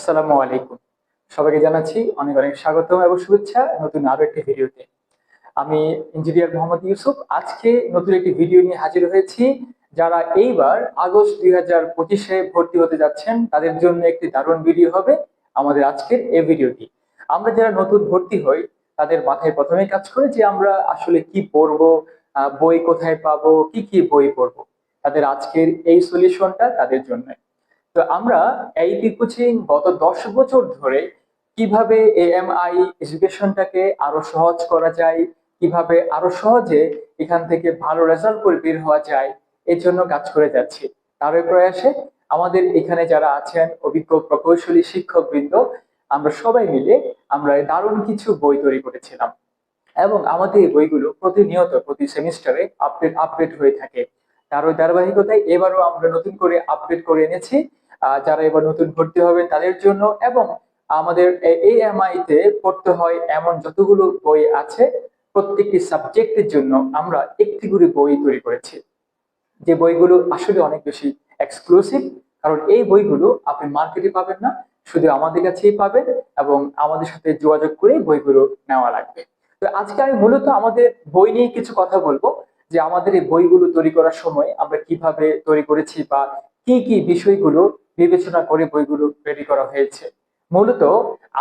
আসসালামু আলাইকুম। সবাইকে জানাচ্ছি অনেক অনেক স্বাগতম এবং শুভেচ্ছা নতুন আরও একটি ভিডিওতে। আমি ইঞ্জিনিয়ার মোহাম্মদ ইউসুফ। আজকে নতুন একটি ভিডিও নিয়ে হাজির হয়েছি। যারা এইবার আগস্ট দুই হাজার পঁচিশে ভর্তি হতে যাচ্ছেন, তাদের জন্য একটি দারুণ ভিডিও হবে আমাদের আজকের এই ভিডিওটি। আমরা যারা নতুন ভর্তি হই, তাদের মাথায় প্রথমে কাজ করে যে আমরা আসলে কি পড়ব বই কোথায় পাবো, কি কি বই পড়ব। তাদের আজকের এই সলিউশনটা তাদের জন্য তো আমরা এইপি কোচিং গত দশ বছর ধরে কীভাবে এএমআই এডুকেশনটাকে আরও সহজ করা যায়, কীভাবে আরও সহজে এখান থেকে ভালো রেজাল্ট করে বের হওয়া যায়, এর জন্য কাজ করে যাচ্ছি। তারই প্রয়াসে আমাদের এখানে যারা আছেন, অভিজ্ঞ প্রকৌশলী শিক্ষক বৃন্দ আমরা সবাই মিলে আমরা দারুণ কিছু বই তৈরি করেছিলাম। এবং আমাদের এই বইগুলো প্রতিনিয়ত প্রতি সেমিস্টারে আপডেট আপডেট হয়ে থাকে। তার ওই ধারাবাহিকতায় এবারও আমরা নতুন করে আপডেট করে এনেছি। যারা এবার নতুন ভর্তি হবেন তাদের জন্য এবং আমাদের এএমআই তে পড়তে হয় এমন যতগুলো বই আছে, প্রত্যেকটি সাবজেক্টের জন্য আমরা একটি করে বই তৈরি করেছি। যে বইগুলো আসলে অনেক বেশি এক্সক্লুসিভ কারণ এই বইগুলো আপনি মার্কেটে পাবেন না, শুধু আমাদের কাছেই পাবেন এবং আমাদের সাথে যোগাযোগ করে বইগুলো নেওয়া লাগবে। তো আজকে আমি মূলত আমাদের বই নিয়ে কিছু কথা বলব, যে আমাদের এই বইগুলো তৈরি করার সময় আমরা কীভাবে তৈরি করেছি বা কি কি বিষয়গুলো বিবেচনা করে বইগুলো রেডি করা হয়েছে? মূলত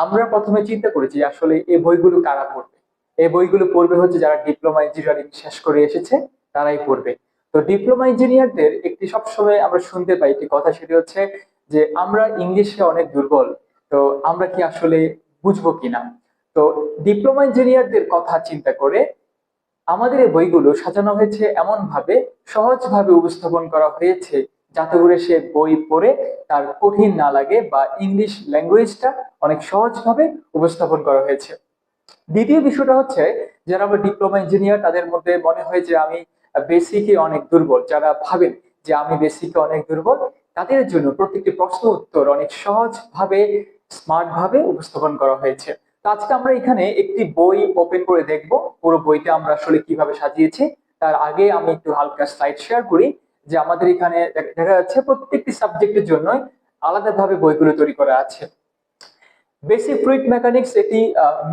আমরা প্রথমে চিন্তা করেছি আসলে এই বইগুলো কারা পড়বে? এই বইগুলো পড়বে হচ্ছে যারা ডিপ্লোমা ইঞ্জিনিয়ারিং শেষ করে এসেছে, তারাই পড়বে। তো ডিপ্লোমা ইঞ্জিনিয়ারদের একটি সবসময় আমরা শুনতে পাই একটি কথা, সেটি হচ্ছে যে আমরা ইংলিশে অনেক দুর্বল, তো আমরা কি আসলে বুঝব কিনা? তো ডিপ্লোমা ইঞ্জিনিয়ারদের কথা চিন্তা করে আমাদের এই বইগুলো সাজানো হয়েছে এমন ভাবে সহজ উপস্থাপন করা হয়েছে যাতে করে সে বই পড়ে, তার কঠিন না লাগে বা ইংলিশ ল্যাঙ্গুয়েজটা অনেক সহজভাবে উপস্থাপন করা হয়েছে। দ্বিতীয় বিষয়টা হচ্ছে, যারা আমরা ডিপ্লোমা ইঞ্জিনিয়ার তাদের মধ্যে মনে হয় যে আমি বেসিকে অনেক দুর্বল। যারা ভাবেন যে আমি বেসিকে অনেক দুর্বল, তাদের জন্য প্রত্যেকটি প্রশ্ন উত্তর অনেক সহজভাবে স্মার্টভাবে উপস্থাপন করা হয়েছে। আজকে আমরা এখানে একটি বই ওপেন করে দেখব। পুরো বইটা আমরা আসলে কীভাবে সাজিয়েছি, তার আগে আমি একটু হালকা স্লাইড শেয়ার করি। যে আমাদের এখানে দেখা যাচ্ছে প্রত্যেকটি সাবজেক্টের জন্য আলাদাভাবে বইগুলো তৈরি করা আছে। বেসিক ফ্লুইড মেকানিক্স এটি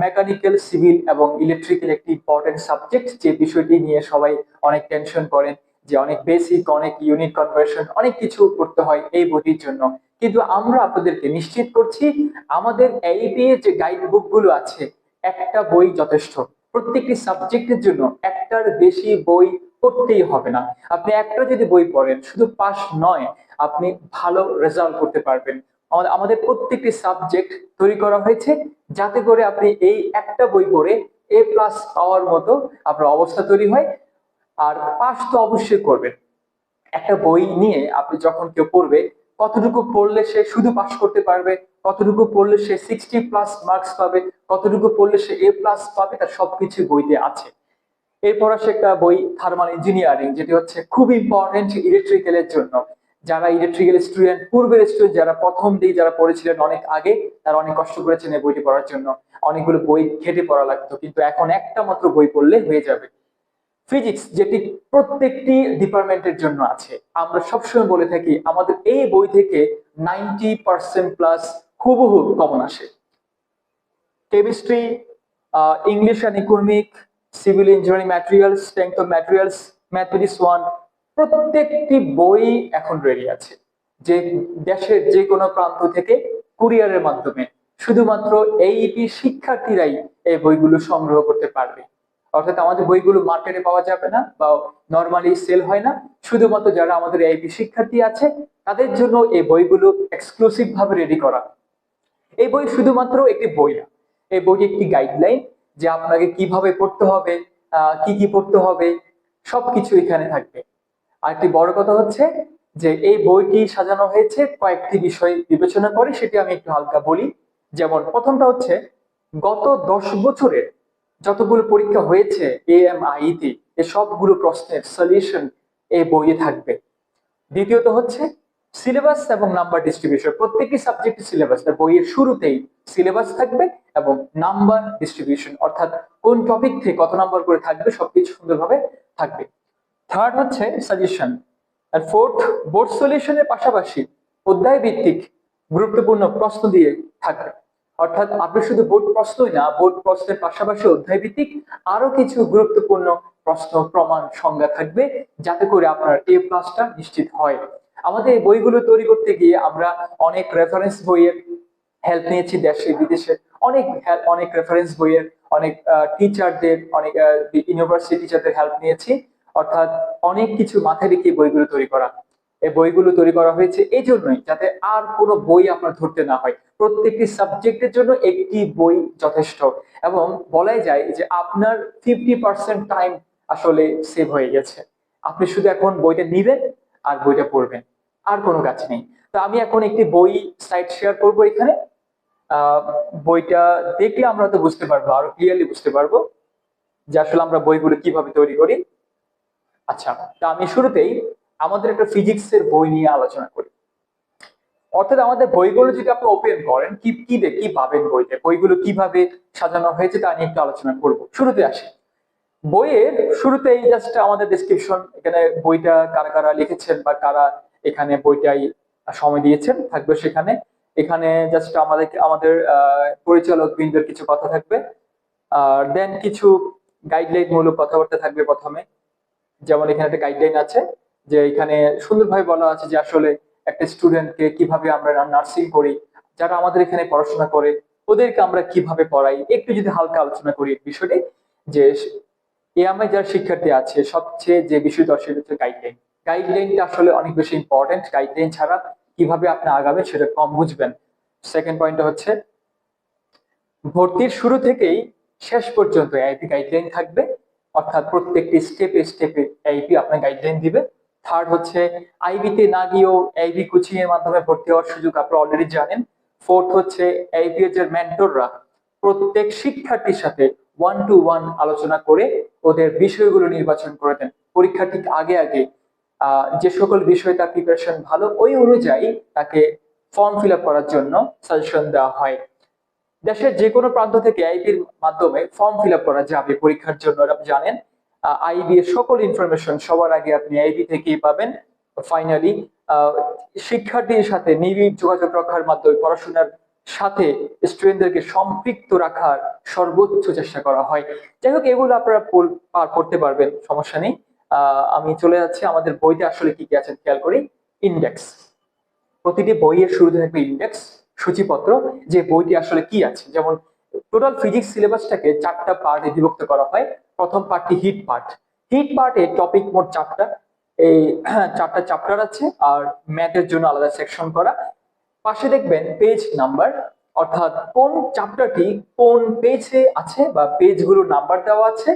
মেকানিক্যাল সিভিল এবং ইলেকট্রিক্যাল একটি ইম্পর্টেন্ট সাবজেক্ট যে বিষয়টি নিয়ে সবাই অনেক টেনশন করেন যে অনেক বেসিক অনেক ইউনিট কনভার্সন অনেক কিছু করতে হয় এই বইটির জন্য। কিন্তু আমরা আপনাদেরকে নিশ্চিত করছি, আমাদের এইপি এর যে গাইড বুকগুলো আছে, একটা বই যথেষ্ট। প্রত্যেকটি সাবজেক্টের জন্য একটার বেশি বই পড়তেই হবে না। আপনি একটা যদি বই পড়েন, শুধু পাস নয়, আপনি ভালো রেজাল্ট করতে পারবেন। আমাদের আমাদের প্রত্যেকটি সাবজেক্ট তৈরি করা হয়েছে যাতে করে আপনি এই একটা বই পড়ে এ প্লাস পাওয়ার মতো আপনার অবস্থা তৈরি হয়। আর পাস তো অবশ্যই করবেন। একটা বই নিয়ে আপনি যখন কেউ পড়বে, কতটুকু পড়লে সে শুধু পাস করতে পারবে, কতটুকু পড়লে সে সিক্সটি প্লাস মার্কস পাবে, কতটুকু পড়লে সে এ প্লাস পাবে, তার সবকিছু বইতে আছে। এরপর আসে একটা বই থার্মাল ইঞ্জিনিয়ারিং যেটি হচ্ছে খুব ইম্পর্টেন্ট ইলেকট্রিক্যালের জন্য। যারা ইলেকট্রিক্যাল স্টুডেন্ট পূর্বের স্টুডেন্ট যারা প্রথম দিকে যারা পড়েছিলেন অনেক আগে, তারা অনেক কষ্ট করেছেন এই বইটি পড়ার জন্য। অনেকগুলো বই ঘেটে পড়া লাগতো, কিন্তু এখন একটা মাত্র বই পড়লে হয়ে যাবে। ফিজিক্স যেটি প্রত্যেকটি ডিপার্টমেন্টের জন্য আছে। আমরা সবসময় বলে থাকি, আমাদের এই বই থেকে নাইনটি পার্সেন্ট প্লাস হুবহু কমন আসে। Chemistry English and economic civil engineering materials strength of materials mathematics one প্রত্যেকটি বই এখন রেডি আছে। যে দেশের যে কোনো প্রান্ত থেকে কুরিয়ারের মাধ্যমে শুধুমাত্র এইপি শিক্ষার্থীরাই এই বইগুলো সংগ্রহ করতে পারবে। অর্থাৎ আমাদের বইগুলো মার্কেটে পাওয়া যাবে না বা নর্মালি সেল হয় না। শুধুমাত্র যারা আমাদের এইপি শিক্ষার্থী আছে, তাদের জন্য এই বইগুলো এক্সক্লুসিভ ভাবে রেডি করা। এই বই শুধুমাত্র একটি বই না, এই বইটি একটি গাইডলাইন যে আপনাকে কীভাবে পড়তে হবে কি কি পড়তে হবে, সবকিছু এখানে থাকবে। আরেকটি বড় কথা হচ্ছে যে এই বইটি সাজানো হয়েছে কয়েকটি বিষয় বিবেচনা করে, সেটি আমি একটু হালকা বলি। যেমন প্রথমটা হচ্ছে, গত দশ বছরের যতগুলো পরীক্ষা হয়েছে এএমআই তে এই সবগুলো প্রশ্নের সলিউশন এই বইয়ে থাকবে। দ্বিতীয়ত হচ্ছে সিলেবাস এবং নাম্বার ডিস্ট্রিবিউশন প্রত্যেকটি সাবজেক্টের সিলেবাস। বইয়ের শুরুতেই সিলেবাস থাকবে এবং নাম্বার ডিস্ট্রিবিউশন, অর্থাৎ কোন টপিক থেকে কত নাম্বার করে থাকবে, সবকিছু সুন্দরভাবে থাকবে। থার্ড হচ্ছে সাজেশন আর ফোর্থ বোর্ড সলিউশনের পাশাপাশি অধ্যায় ভিত্তিক গুরুত্বপূর্ণ প্রশ্ন দিয়ে থাকবে। অর্থাৎ আপনি শুধু বোর্ড প্রশ্নই না বোর্ড প্রশ্নের পাশাপাশি অধ্যায় ভিত্তিক আরও কিছু গুরুত্বপূর্ণ প্রশ্ন, প্রমাণ, সংজ্ঞা থাকবে, যাতে করে আপনার এ প্লাসটা নিশ্চিত হয়। আমাদের এই বইগুলো তৈরি করতে গিয়ে আমরা অনেক রেফারেন্স বইয়ের হেল্প নিয়েছি দেশে, বিদেশে। অনেক অনেক রেফারেন্স বইয়ের, অনেক টিচারদের অনেক ইউনিভার্সিটি টিচারদের হেল্প নিয়েছি। অর্থাৎ অনেক কিছু মাথায় রেখে বইগুলো তৈরি করা। এই বইগুলো তৈরি করা হয়েছে এই জন্যই যাতে আর কোনো বই আপনার ধরতে না হয়। প্রত্যেকটি সাবজেক্টের জন্য একটি বই যথেষ্ট। এবং বলাই যায় যে আপনার ফিফটি পার্সেন্ট টাইম আসলে সেভ হয়ে গেছে। আপনি শুধু এখন বইটা নিবেন আর বইটা পড়বেন। আর কোনো কাজ নেই। তো আমি এখন একটি বই সাইট শেয়ার করব এখানে। বইটা দেখলে আমরা তো বুঝতে পারব, আরও ক্লিয়ারলি বুঝতে পারব যে আসলে আমরা বইগুলো কীভাবে তৈরি করি। আচ্ছা তা আমি শুরুতেই আমাদের একটা ফিজিক্স এর বই নিয়ে আলোচনা করি। অর্থাৎ আমাদের বইগুলো যদি আপনি ওপেন করেন, কি কি কি পাবেন বইতে? বইগুলো কীভাবে সাজানো হয়েছে তা নিয়ে একটু আলোচনা করব। শুরুতে আসি। বইয়ের শুরুতেই জাস্ট আমাদের ডেসক্রিপশন এখানে বইটা কারা কারা লিখেছেন বা কারা এখানে বইটাই সময় দিয়েছেন থাকবে সেখানে। এখানে জাস্ট আমাদের আমাদের পরিচালক বৃন্দের কিছু কথা থাকবে। আর দেন কিছু গাইডলাইন মূলক কথাবার্তা থাকবে প্রথমে। যেমন এখানে একটা গাইডলাইন আছে যে এখানে সুন্দরভাবে বলা আছে যে আসলে একটা স্টুডেন্টকে কীভাবে আমরা নার্সিং করি, যারা আমাদের এখানে পড়াশোনা করে, ওদেরকে আমরা কীভাবে পড়াই, একটু যদি হালকা আলোচনা করি বিষয়টি, যে এআমআই যারা শিক্ষার্থী আছে, সবচেয়ে যে বিষয়টা সেটা হচ্ছে গাইডলাইন গাইডলাইনটা আসলে অনেক বেশি ইম্পর্টেন্ট গাইডলাইন ছাড়া কীভাবে আপনি আগাবেন সেটা কম বুঝবেন। সেকেন্ড পয়েন্টটা হচ্ছে, ভর্তির শুরু থেকেই শেষ পর্যন্ত আইপি গাইডলাইন থাকবে। অর্থাৎ প্রত্যেকটি স্টেপে স্টেপে আইপি আপনার গাইডলাইন দিবে। থার্ড হচ্ছে আইবিতে না গিয়েও আইবি কোচিং এর মাধ্যমে ভর্তি হওয়ার সুযোগ আপনারা অলরেডি জানেন। ফোর্থ হচ্ছে আইবি এর যে মেন্টররা প্রত্যেক শিক্ষার্থীর সাথে ওয়ান টু ওয়ান আলোচনা করে ওদের বিষয়গুলো নির্বাচন করে দেন। পরীক্ষার ঠিক আগে আগে যে সকল বিষয় তার প্রিপারেশন ভালো, ওই অনুযায়ী তাকে ফর্ম ফিল করার জন্য সাজেশন দেওয়া হয়। দেশের যে কোনো প্রান্ত থেকে আইবির মাধ্যমে ফর্ম ফিল করা যাবে পরীক্ষার জন্য আপনি জানেন। আইবি এর সকল ইনফরমেশন সবার আগে আপনি আইবি থেকেই পাবেন। ফাইনালি শিক্ষার্থীর সাথে নিবিড় যোগাযোগ রক্ষার মাধ্যমে পড়াশোনার সাথে স্টুডেন্টদেরকে সম্পৃক্ত রাখার সর্বোচ্চ চেষ্টা করা হয়। যাই হোক, এগুলো আপনারা পড়- পার করতে পারবেন, সমস্যা নেই। আমি চলে যাচ্ছি। আমাদের বইতে আসলে কি কি আছে খেয়াল করি? ইন্ডেক্স প্রতিটি বইয়ের শুরুতে থাকবে ইন্ডেক্স সূচিপত্র, যে বইটি আসলে কি আছে। যেমন টোটাল ফিজিক্স সিলেবাসটাকে চারটা পার্টে বিভক্ত করা হয়। প্রথম পার্টটি হিট পার্ট হিট পার্টে টপিক মোট চারটা। এই, চারটা চ্যাপ্টার আছে, আর ম্যাথের জন্য আলাদা সেকশন করা। পাশে দেখবেন পেজ নাম্বার অর্থাৎ কোন চ্যাপ্টারটি কোন পেজে আছে বা পেজগুলোর নাম্বার দেওয়া আছে,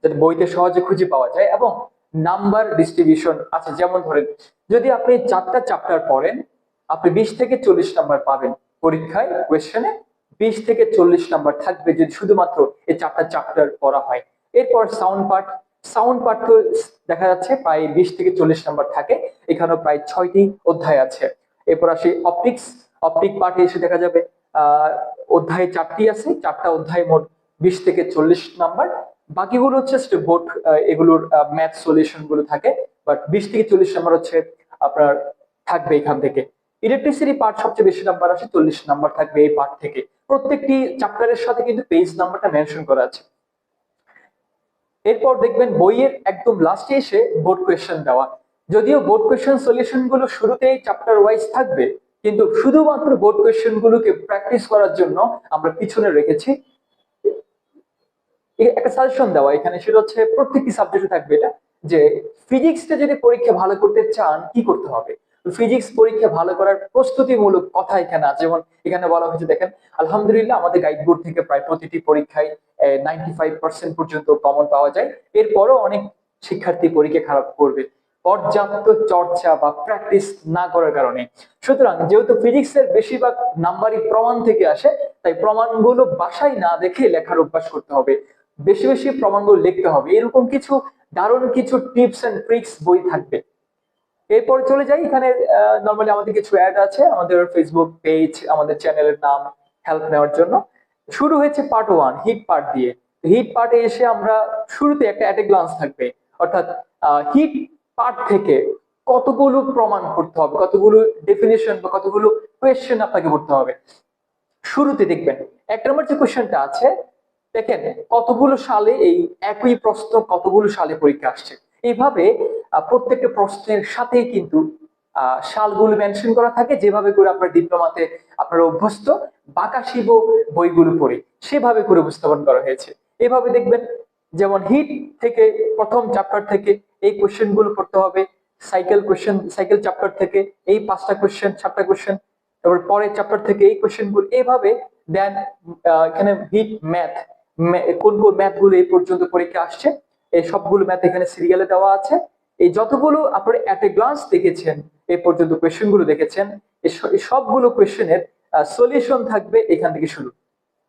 যাতে বইতে সহজে খুঁজে পাওয়া যায় এবং নাম্বার ডিস্ট্রিবিউশন আছে। যেমন ধরেন, যদি আপনি চারটা চ্যাপ্টার পড়েন, আপনি বিশ থেকে চল্লিশ নাম্বার পাবেন পরীক্ষায় কোয়েশ্চেনে বিশ থেকে চল্লিশ নাম্বার থাকবে যদি শুধুমাত্র এই চারটা চ্যাপ্টার পড়া হয়। এরপর সাউন্ড পার্ট সাউন্ড পার্ট তো দেখা যাচ্ছে প্রায় বিশ থেকে চল্লিশ নাম্বার থাকে। এখানেও প্রায় ছয়টি অধ্যায় আছে। এরপর আসি অপটিক্স অপটিক পার্টে এসে দেখা যাবে অধ্যায় চারটি আছে, চারটা অধ্যায় মোট বিশ থেকে চল্লিশ নাম্বার। বাকিগুলো হচ্ছে বোর্ড এগুলোর ম্যাথ সলিউশনগুলো থাকে বাট বিশ থেকে চল্লিশ নাম্বার হচ্ছে আপনার থাকবে এখান থেকে। ইলেকট্রিসিটি পার্ট সবচেয়ে বেশি নাম্বার আসে, চল্লিশ নাম্বার থাকবে এই পার্ট থেকে। প্রত্যেকটি চ্যাপ্টারের সাথে কিন্তু পেজ নাম্বারটা মেনশন করা আছে। এরপর দেখবেন বইয়ের একদম লাস্টে এসে বোর্ড কোয়েশ্চেন দেওয়া। যদিও বোর্ড কোয়েশ্চেন সলিউশনগুলো শুরুতেই চ্যাপ্টার ওয়াইজ থাকবে, কিন্তু শুধুমাত্র বোর্ড কোয়েশ্চেন গুলোকে প্র্যাকটিস করার জন্য আমরা পিছনে রেখেছি। একটা সাজেশন দেওয়া, এখানে সেটা হচ্ছে প্রত্যেকটি সাবজেক্টে থাকবে এটা, যে ফিজিক্সটা যদি পরীক্ষা ভালো করতে চান, কি করতে হবে? ফিজিক্স পরীক্ষা ভালো করার প্রস্তুতিমূলক কথা এখানে আছে। যেমন এখানে বলা হয়েছে, দেখেন, আলহামদুলিল্লাহ আমাদের গাইড বোর্ড থেকে প্রায় প্রতিটি পরীক্ষায় নাইনটি পর্যন্ত কমন পাওয়া যায়। এরপরও অনেক শিক্ষার্থী পরীক্ষা খারাপ করবে। পর্যাপ্ত চর্চা বা প্র্যাকটিস না করার কারণে। সুতরাং যেহেতু ফিজিক্স এর বেশিরভাগ নাম্বারই প্রমাণ থেকে আসে, তাই প্রমাণগুলো বাসায় না দেখে লেখার অভ্যাস করতে হবে। বেশি বেশি প্রমাণগুলো লিখতে হবে। এরকম কিছু দারুণ কিছু টিপস এন্ড ট্রিক্স বই থাকবে। এরপর চলে যাই। এখানে নর্মালি আমাদের কিছু অ্যাড আছে। আমাদের ফেসবুক পেজ আমাদের চ্যানেলের নাম হেল্প নেওয়ার জন্য। শুরু হয়েছে পার্ট ওয়ান হিট পার্ট দিয়ে। হিট পার্টে এসে আমরা শুরুতে একটা অ্যাট গ্লান্স থাকবে। অর্থাৎ হিট পার্ট থেকে কতগুলো প্রমাণ করতে হবে, কতগুলো ডেফিনেশন বা কতগুলো কোয়েশ্চেন আপনাকে পড়তে হবে। শুরুতে দেখবেন, এক নম্বর যে কোয়েশ্চেনটা আছে, দেখেন কতগুলো সালে এই একই প্রশ্ন কতগুলো সালে পরীক্ষা আসছে। এইভাবে প্রত্যেকটা প্রশ্নের সাথেই কিন্তু সালগুলো মেনশন করা থাকে, যেভাবে করে আপনার ডিপ্লোমাতে আপনারা অভ্যস্ত, বাঁকা শিব বইগুলো পড়ে, সেভাবে করে উপস্থাপন করা হয়েছে। এভাবে দেখবেন, যেমন হিট থেকে প্রথম চ্যাপ্টার থেকে এই কোশ্চেনগুলো পড়তে হবে সাইকেল কোশ্চেন সাইকেল চ্যাপ্টার থেকে এই পাঁচটা কোশ্চেন সাতটা কোশ্চেন তারপর পরের চ্যাপ্টার থেকে এই কোশ্চেনগুলো এইভাবে দেন এখানে হিট ম্যাথ কোন কোন ম্যাথগুলো এই পর্যন্ত পরীক্ষা আসছে, এই সবগুলো ম্যাথ এখানে সিরিয়ালে দেওয়া আছে। এই যতগুলো আপনারা অ্যাট এ গ্লান্স দেখেছেন, এই পর্যন্ত কোয়েশ্চেনগুলো দেখেছেন সবগুলো কোয়েশ্চেনের সলিউশন থাকবে এখান থেকে শুরু।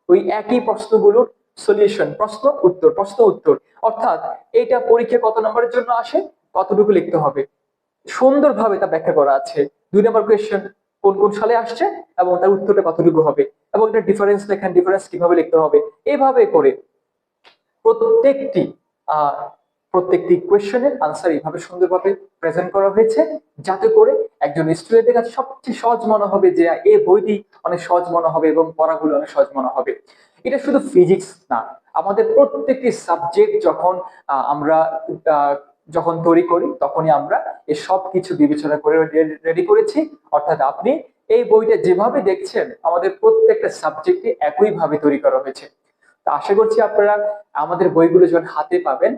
ওই একই প্রশ্নগুলোর সলিউশন প্রশ্ন উত্তর প্রশ্ন উত্তর। অর্থাৎ এইটা পরীক্ষা কত নম্বরের জন্য আসে? কতটুকু লিখতে হবে? সুন্দরভাবে তা ব্যাখ্যা করা আছে। দুই নম্বর কোয়েশ্চেন কোন কোন সালে আসছে এবং তার উত্তরটা কতটুকু হবে? এবং এটা ডিফারেন্স লেখেন ডিফারেন্স কীভাবে লিখতে হবে? এভাবে করে প্রত্যেকটি আহ, প্রত্যেকটি কোয়েশ্চেনের আনসার এইভাবে সুন্দরভাবে প্রেজেন্ট করা হয়েছে যাতে করে একজন স্টুডেন্টের কাছে সবচেয়ে সহজ মনে হবে যে এই বইটি অনেক সহজ মনে হবে এবং পড়াগুলো অনেক সহজ মনে হবে। এটা শুধু ফিজিক্স না, আমাদের প্রত্যেকটি সাবজেক্ট যখন আমরা যখন তৈরি করি, তখনই আমরা এই সব কিছু বিবেচনা করে রেডি করেছি। অর্থাৎ আপনি এই বইটা যেভাবে দেখছেন, আমাদের প্রত্যেকটা সাবজেক্টে একই ভাবে তৈরি করা হয়েছে। তো আশা করছি আপনারা আমাদের বইগুলো যখন হাতে পাবেন,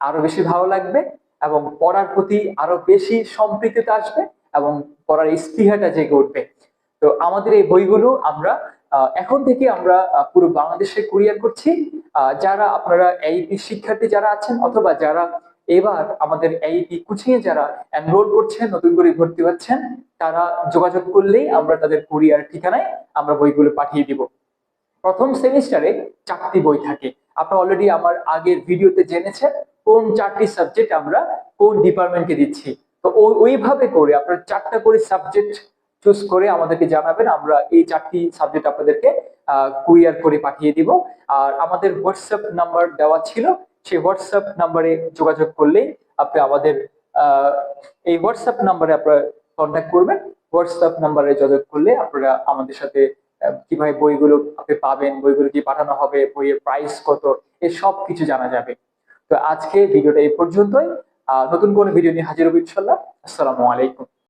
আরও বেশি ভালো লাগবে এবং পড়ার প্রতি আরও বেশি সম্পৃক্ততা আসবে এবং পড়ার স্পৃহাটা জেগে উঠবে। তো আমাদের এই বইগুলো আমরা এখন থেকে আমরা পুরো বাংলাদেশে কুরিয়ার করছি। যারা আপনারা এইপি শিক্ষার্থী যারা আছেন অথবা যারা এবার আমাদের এইপি কোচিং এ যারা এনরোল করছেন, নতুন করে ভর্তি হচ্ছেন, তারা যোগাযোগ করলেই আমরা তাদের কুরিয়ার ঠিকানায় আমরা বইগুলো পাঠিয়ে দিব। প্রথম সেমিস্টারে চারটি বই থাকে। আপনারা অলরেডি আমার আগের ভিডিওতে জেনেছেন কোন চারটি সাবজেক্ট আমরা কোন ডিপার্টমেন্টকে দিচ্ছি। তো ওই- ওইভাবে করে আপনারা চারটা করে সাবজেক্ট চুজ করে আমাদেরকে জানাবেন। আমরা এই চারটি সাবজেক্ট আপনাদেরকে কুরিয়ার করে পাঠিয়ে দিব। আর আমাদের হোয়াটসঅ্যাপ নাম্বার দেওয়া ছিল, সেই হোয়াটসঅ্যাপ নাম্বারে যোগাযোগ করলেই আপনি আমাদের এই হোয়াটসঅ্যাপ নাম্বারে আপনারা কন্ট্যাক্ট করবেন। হোয়াটসঅ্যাপ নাম্বারে যোগাযোগ করলে আপনারা আমাদের সাথে কীভাবে বইগুলো আপনি পাবেন, বইগুলো কি পাঠানো হবে, বইয়ের প্রাইস কত এই সব কিছু জানা যাবে। তো আজকে ভিডিওটা এই পর্যন্তই। নতুন কোনো ভিডিও নিয়ে হাজির হব ইনশাল্লাহ আসসালামু আলাইকুম।